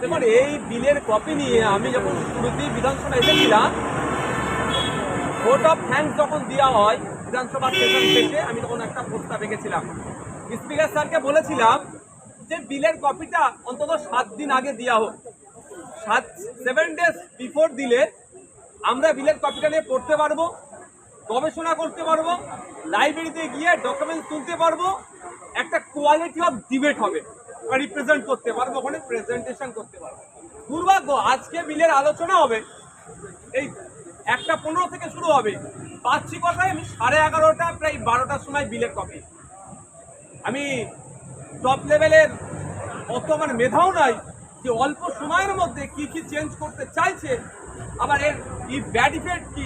দেখুন, এই বিলের কপি নিয়ে আমি যখন শুরুতেই বিধানসভা এসেছিলাম ভোট অফ থ্যাঙ্কস যখন দেওয়া হয়, বিধানসভা সেশন আমি তখন একটা প্রস্তাব রেখেছিলাম। স্পিকার স্যারকে বলেছিলাম যে বিলের কপিটা অন্তত সাত দিন আগে দেওয়া হোক। সাত সেভেন ডেজ বিফোর দিলে আমরা বিলের কপিটা নিয়ে পড়তে পারব, গবেষণা করতে পারব লাইব্রেরিতে গিয়ে ডকুমেন্টস তুলতে পারব, একটা কোয়ালিটি অফ ডিবেট হবে। রিপ্রেজেন্ট করতে পারব, ওখানে প্রেজেন্টেশন করতে পারব। দুর্ভাগ্য, আজকে বিলের আলোচনা হবে, এই একটা পনেরো থেকে শুরু হবে, পাচ্ছি কথায় আমি সাড়ে এগারোটা, প্রায় বারোটার সময় বিলের কপি আমি টপ লেভেলের অত আমার মেধাও নাই, যে অল্প সময়ের মধ্যে কি কি চেঞ্জ করতে চাইছে, আবার এর ই ব্যাড ইফেক্ট কি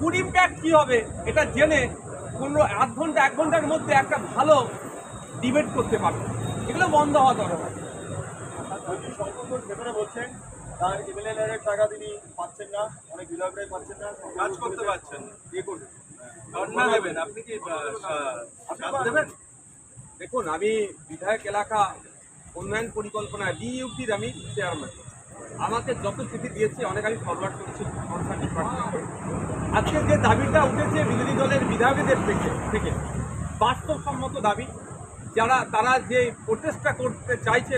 গুড ইম্প্যাক্ট কী হবে, এটা জেনে কোনো আধ ঘণ্টা, এক ঘণ্টার মধ্যে একটা ভালো ডিবেট করতে পারবে। এগুলো বন্ধ হওয়া দরকার। বলছেন তার এমএলএ এর টাকা তিনি পাচ্ছেন না। অনেক বিধায়করাই পাচ্ছেন না কাজ করতে পারছেন। ইয়ে ধর্ণা দেবেন? আপনি কি? দেবেন? দেখুন আমি বিধায়ক এলাকা উন্নয়ন পরিকল্পনা ডিইউপির আমি চেয়ারম্যান আমাকে যত চিঠি দিয়েছে অনেক আমি ফরওয়ার্ড করেছি আজকে যে দাবিটা উঠেছে বিরোধী দলের বিধায়কদের থেকে থেকে বাস্তবসম্মত দাবি। যারা, তারা যে প্রচেষ্টা করতে চাইছে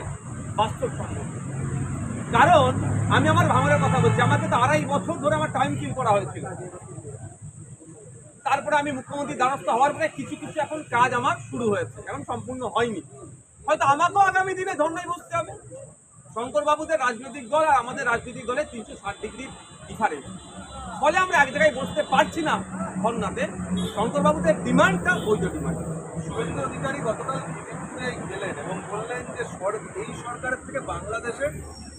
বাস্তবসম্মত কারণ, আমি আমার ভাঙনের কথা বলছি, আমাকে তো আড়াই বছর ধরে আমার টাইম কিল করা হয়েছিল। তারপরে আমি মুখ্যমন্ত্রী দ্বারস্থ হওয়ার পরে কিছু কিছু এখন কাজ আমার শুরু হয়েছে, এখন সম্পূর্ণ হয়নি। হয়তো আমাকেও আগামী দিনে ধর্নায় বসতে হবে। শঙ্করবাবুদের রাজনৈতিক দল আর আমাদের রাজনৈতিক দলের তিনশো ষাট ডিগ্রি ডিফারেন্স ফলে আমরা এক জায়গায় বসতে পারছি না ধর্নাতে। শঙ্করবাবুদের ডিমান্ডটা বৈধ ডিমান্ড শুভেন্দু অধিকারী গতকাল গেলেন এবং বললেন যে এই সরকারের থেকে বাংলাদেশের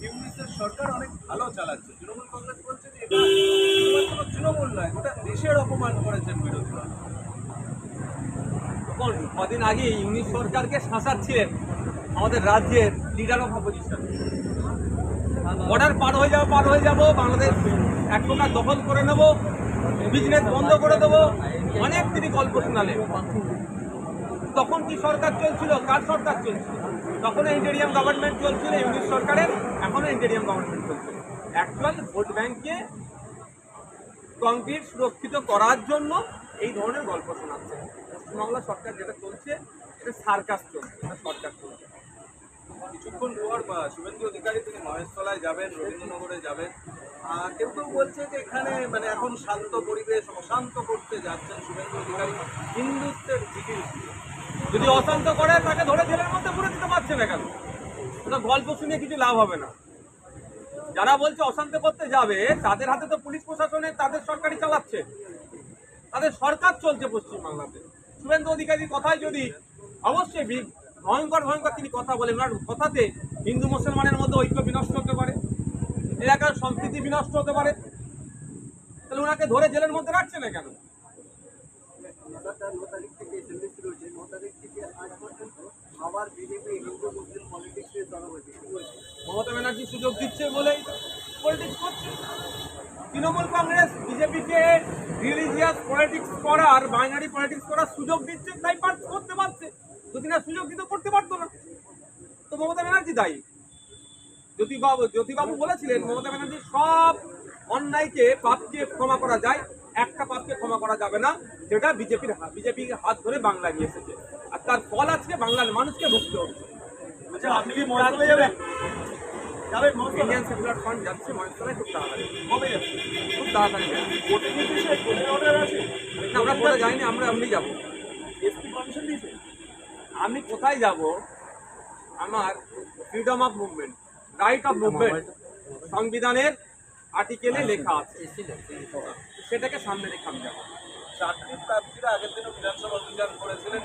ইউনিসের সরকার অনেক ভালো চালাচ্ছে। তৃণমূল কংগ্রেস বলছে যে এটা তৃণমূল নয়, গোটা দেশের অপমান করেছেন বিরোধীরা। কদিন আগে ইউনিট সরকারকে শাসাচ্ছিলেন আমাদের রাজ্যের লিডার অফ অপোজিশন বর্ডার পার হয়ে যাব, পার হয়ে যাব, বাংলাদেশ এক প্রকার দখল করে নেব বিজনেস বন্ধ করে দেবো। অনেক তিনি গল্প শোনালেন তখন কি সরকার চলছিল? কার সরকার চলছিল? তখন ইন্টেরিয়াম গভর্নমেন্ট চলছিল, ইউনিট সরকারের এখনও ইন্টেরিয়াম গভর্নমেন্ট চলছে। অ্যাকচুয়াল ভোট ব্যাংককে কংক্রিট সুরক্ষিত করার জন্য এই ধরনের গল্প শোনাচ্ছে। পশ্চিমবাংলা সরকার যেটা চলছে এটা সার্কাস চলছে সরকার চলছে। কিছুক্ষণ পর শুভেন্দু অধিকারী তিনি মহেশতলায় যাবেন, রবীন্দ্রনগরে যাবেন। কেউ কেউ বলছে যে এখানে মানে এখন শান্ত পরিবেশ, অশান্ত করতে যাচ্ছেন শুভেন্দু অধিকারী। হিন্দুত্বের জিকির। যদি অশান্ত করে, তাকে ধরে জেলের মধ্যে পুরে দিতে পারছে না কেন? ওটা গল্প শুনে কিছু লাভ হবে না। যারা বলছে অশান্ত করতে যাবে, তাদের হাতে তো পুলিশ প্রশাসনে তাদের সরকারি চালাচ্ছে। তাদের সরকার চলছে পশ্চিমবাংলাতে। শুভেন্দু অধিকারীর কথায় যদি অবশ্যই ভয়ঙ্কর ভয়ঙ্কর তিনি কথা বলেন। ওনার কথাতে হিন্দু, মুসলমানের মধ্যে ঐক্য বিনষ্ট হতে পারে। এলাকার সম্প্রীতি বিনষ্ট হতে পারে। তাহলে ওনাকে ধরে জেলের মধ্যে রাখছে না কেন? মমতা ব্যানার্জি সুযোগ দিচ্ছে বলেই পলিটিক্স করছে। তৃণমূল কংগ্রেস, বিজেপিকে রিলিজিয়াস পলিটিক্স করার বাইনারি পলিটিক্স করার সুযোগ দিচ্ছে, তাই করতে পারছে। যদি না সুযোগ দিতে, করতে পারতো না। তো মমতা ব্যানার্জি দায়ী। জ্যোতিবাবু জ্যোতিবাবু বলেছিলেন, মমতা ব্যানার্জি সব অন্যায়কে পাপকে ক্ষমা করা যায়। একটা পাপকে ক্ষমা করা যাবে না যেটা বিজেপির বিজেপি হাত ধরে বাংলা নিয়ে এসেছে। আর তার ফল আজকে বাংলার মানুষকে ভুগতে হচ্ছে। আচ্ছা আপনি কি মহাসলে যাবেন? যাবেন ইন্ডিয়ান সেকুলার ফান্ড যাচ্ছে মহেশতলায় খুব তাড়াতাড়ি। খুব তাড়াতাড়ি যাবে। কোর্টের নির্দেশে কোর্টের অর্ডার আছে? না, আমরা যাইনি আমরা এমনি যাব। আমি কোথায় যাব? আমার freedom of movement right of movement সংবিধানের আর্টিকেলে লেখা আছে। সেটাকে সামনে রেখে আমি যাব। চাকরির প্রার্থীরা আগের দিনও বিধানসভা অভিযান করেছিলেন